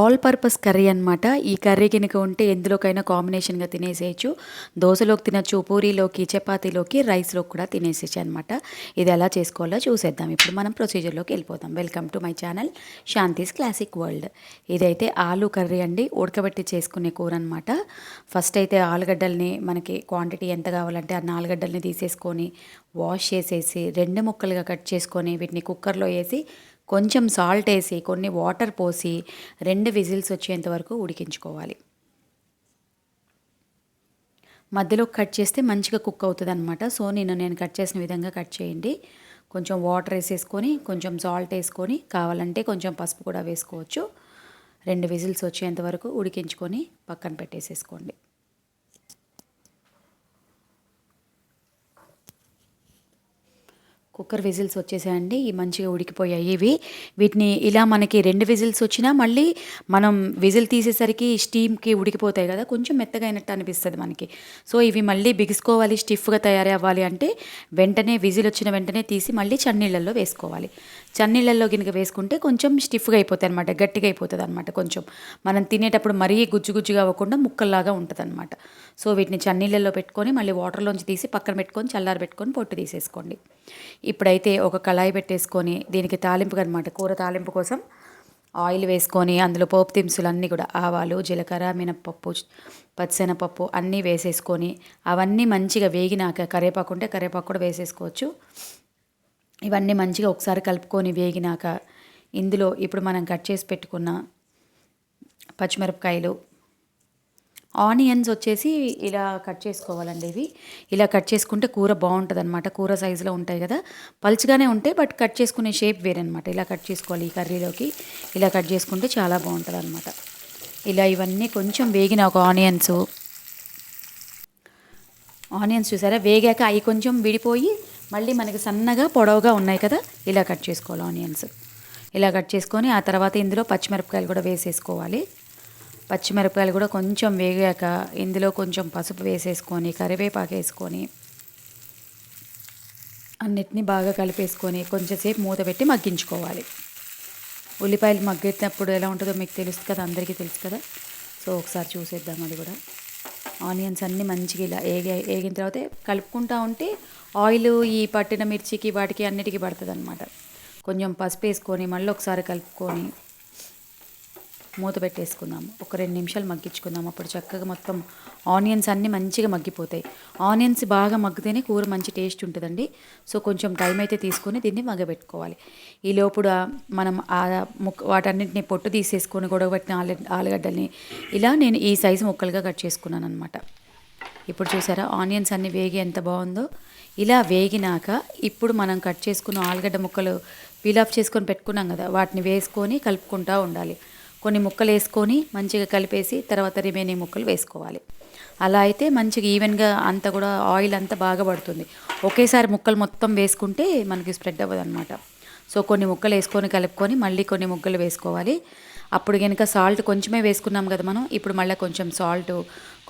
All purpose curry అనమాట ఈ curry కనుక ఉంటే ఎందులోకైనా కాంబినేషన్గా తినేసేయచ్చు. దోశలోకి తినచ్చు పూరీలోకి చపాతీలోకి రైస్లోకి కూడా తినేసేయచ్చు అనమాట ఇది ఎలా చేసుకోవాలో చూసేద్దాం. ఇప్పుడు మనం ప్రొసీజర్లోకి వెళ్ళిపోతాం. Welcome to my channel Shanti's classic world. ఇదైతే ఆలు కర్రీ అండి. ఉడకబెట్టి చేసుకునే కూర అనమాట ఫస్ట్ అయితే ఆలుగడ్డల్ని మనకి క్వాంటిటీ ఎంత కావాలంటే ఆ ఆలుగడ్డల్ని తీసేసుకొని వాష్ చేసేసి రెండు ముక్కలుగా కట్ చేసుకొని వీటిని కుక్కర్లో వేసి కొంచెం సాల్ట్ వేసి కొన్ని వాటర్ పోసి రెండు విజిల్స్ వచ్చేంత వరకు ఉడికించుకోవాలి. మధ్యలో కట్ చేస్తే మంచిగా కుక్ అవుతుంది అనమాట సో నేను నేను కట్ చేసిన విధంగా కట్ చేయండి. కొంచెం వాటర్ వేసేసుకొని కొంచెం సాల్ట్ వేసుకొని కావాలంటే కొంచెం పసుపు కూడా వేసుకోవచ్చు. రెండు విజిల్స్ వచ్చేంత వరకు ఉడికించుకొని పక్కన పెట్టేసేసుకోండి. Cooker whistles వచ్చేసాయండి. ఈ మంచిగా ఉడికిపోయాయి ఇవి. వీటిని ఇలా మనకి రెండు విజిల్స్ వచ్చినా మళ్ళీ మనం విజిల్ తీసేసరికి స్టీమ్కి ఉడికిపోతాయి కదా కొంచెం మెత్తగా అయినట్టు అనిపిస్తుంది మనకి. సో ఇవి మళ్ళీ బిగుసుకోవాలి స్టిఫ్గా తయారీ అవ్వాలి అంటే వెంటనే విజిల్ వచ్చిన వెంటనే తీసి మళ్ళీ చన్నీళ్ళల్లో వేసుకోవాలి. చన్నీళ్ళల్లో గినక వేసుకుంటే కొంచెం స్టిఫ్గా అయిపోతాయి అనమాట గట్టిగా అయిపోతుంది అనమాట కొంచెం. మనం తినేటప్పుడు మరీ గుజ్జు గుజ్జుగా అవ్వకుండా ముక్కల్లాగా ఉంటుంది అనమాట సో వీటిని చన్నీళ్ళల్లో పెట్టుకొని మళ్ళీ వాటర్లోంచి తీసి పక్కన పెట్టుకొని చల్లారి పెట్టుకొని పొట్టు తీసేసుకోండి. ఇప్పుడైతే ఒక కళాయి పెట్టేసుకొని దీనికి తాలింపు అనమాట కూర తాలింపు కోసం ఆయిల్ వేసుకొని అందులో పోపు దినుసులు అన్నీ కూడా ఆవాలు జీలకర్ర మినప్పప్పు పచ్చనపప్పు అన్నీ వేసేసుకొని అవన్నీ మంచిగా వేగినాక కరివేపాకు ఉంటే కరివేపాకు కూడా వేసేసుకోవచ్చు. ఇవన్నీ మంచిగా ఒకసారి కలుపుకొని వేగినాక ఇందులో ఇప్పుడు మనం కట్ చేసి పెట్టుకున్న పచ్చిమిరపకాయలు ఆనియన్స్ వచ్చేసి ఇలా కట్ చేసుకోవాలండి ఇవి. ఇలా కట్ చేసుకుంటే కూర బాగుంటుంది అనమాట కూర సైజులో ఉంటాయి కదా. పలుచగానే ఉంటాయి బట్ కట్ చేసుకునే షేప్ వేరనమాట అనమాట ఇలా కట్ చేసుకోవాలి ఈ కర్రీలోకి. ఇలా కట్ చేసుకుంటే చాలా బాగుంటుంది అనమాట ఇలా ఇవన్నీ కొంచెం వేగిన ఒక ఆనియన్స్. ఆనియన్స్ చూసారా? వేగాక అవి కొంచెం విడిపోయి మళ్ళీ మనకి సన్నగా పొడవుగా ఉన్నాయి కదా. ఇలా కట్ చేసుకోవాలి ఆనియన్స్. ఇలా కట్ చేసుకొని ఆ తర్వాత ఇందులో పచ్చిమిరపకాయలు కూడా వేసేసుకోవాలి. పచ్చిమిరపకాయలు కూడా కొంచెం వేగాక ఇందులో కొంచెం పసుపు వేసేసుకొని కరివేపాకు వేసుకొని అన్నిటినీ బాగా కలిపేసుకొని కొంచెంసేపు మూత పెట్టి మగ్గించుకోవాలి. ఉల్లిపాయలు మగ్గేటప్పుడు ఎలా ఉంటుందో మీకు తెలుసు కదా అందరికీ తెలుసు కదా. సో ఒకసారి చూసేద్దాం అది కూడా. ఆనియన్స్ అన్నీ మంచిగా ఇలా ఏగి ఏగిన తర్వాత కలుపుకుంటా ఉంటే ఆయిల్ ఈ పట్టిన మిర్చికి వాటికి అన్నిటికీ పడుతుంది అనమాట కొంచెం పసుపు వేసుకొని మళ్ళీ ఒకసారి కలుపుకొని మూత పెట్టేసుకుందాము ఒక రెండు నిమిషాలు మగ్గించుకుందాం. అప్పుడు చక్కగా మొత్తం ఆనియన్స్ అన్నీ మంచిగా మగ్గిపోతాయి. ఆనియన్స్ బాగా మగ్గితేనే కూర మంచి టేస్ట్ ఉంటుందండి. సో కొంచెం టైం అయితే తీసుకొని దీన్ని మగ్గబెట్టుకోవాలి. ఈ లోపుడు మనం వాటన్నింటిని పొట్టు తీసేసుకొని గొడవబెట్టిన ఆలు ఆలుగడ్డల్ని ఇలా నేను ఈ సైజు ముక్కలుగా కట్ చేసుకున్నాను అనమాట ఇప్పుడు చూసారా? ఆనియన్స్ అన్నీ వేగి ఎంత బాగుందో. ఇలా వేగినాక ఇప్పుడు మనం కట్ చేసుకున్న ఆలుగడ్డ ముక్కలు పీల్ ఆఫ్ చేసుకొని పెట్టుకున్నాం కదా వాటిని వేసుకొని కలుపుకుంటూ ఉండాలి. కొన్ని ముక్కలు వేసుకొని మంచిగా కలిపేసి తర్వాత రిమైనింగ్ ముక్కలు వేసుకోవాలి. అలా అయితే మంచిగా ఈవెన్గా అంతా కూడా ఆయిల్ అంతా బాగా పడుతుంది. ఒకేసారి ముక్కలు మొత్తం వేసుకుంటే మనకి స్ప్రెడ్ అవ్వదు అనమాట సో కొన్ని ముక్కలు వేసుకొని కలుపుకొని మళ్ళీ కొన్ని ముక్కలు వేసుకోవాలి. అప్పుడు కనుక సాల్ట్ కొంచెమే వేసుకున్నాం కదా మనం ఇప్పుడు మళ్ళీ కొంచెం సాల్ట్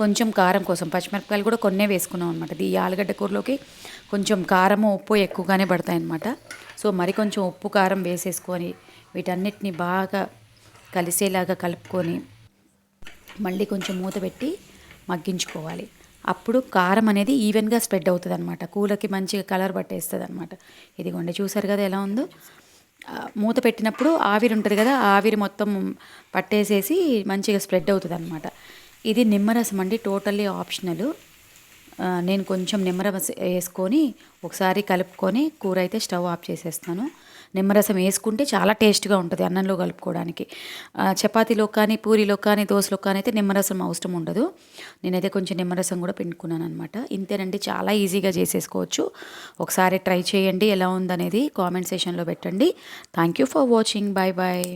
కొంచెం కారం కోసం పచ్చిమిరపకాయలు కూడా కొన్నే వేసుకున్నాం అనమాట ఈ ఆలుగడ్డ కూరలోకి కొంచెం కారము ఉప్పు ఎక్కువగానే పడతాయి అనమాట సో మరి కొంచెం ఉప్పు కారం వేసేసుకొని వీటన్నిటిని బాగా కలిసేలాగా కలుపుకొని మళ్ళీ కొంచెం మూత పెట్టి మగ్గించుకోవాలి. అప్పుడు కారం అనేది ఈవెన్గా స్ప్రెడ్ అవుతుంది అనమాట కూలకి మంచిగా కలర్ పట్టేస్తుంది అనమాట ఇదిగోండి చూసారు కదా ఎలా ఉందో? మూత పెట్టినప్పుడు ఆవిరి ఉంటుంది కదా ఆవిరి మొత్తం పట్టేసేసి మంచిగా స్ప్రెడ్ అవుతుంది అనమాట ఇది నిమ్మరసం అండి టోటల్లీ ఆప్షనల్. నేను కొంచెం నిమ్మరసం వేసుకొని ఒకసారి కలుపుకొని కూర అయితే స్టవ్ ఆఫ్ చేసేస్తాను. నిమ్మరసం వేసుకుంటే చాలా టేస్ట్గా ఉంటుంది అన్నంలో కలుపుకోవడానికి. చపాతీలో కానీ పూరిలో కానీ దోశలో కానీ అయితే నిమ్మరసం అవసరం ఉండదు. నేనైతే కొంచెం నిమ్మరసం కూడా పిండుకున్నాను అనమాట ఇంతేనండి చాలా ఈజీగా చేసేసుకోవచ్చు. ఒకసారి ట్రై చేయండి ఎలా ఉందనేది కామెంట్ సెషన్లో పెట్టండి. Thank you for watching. Bye bye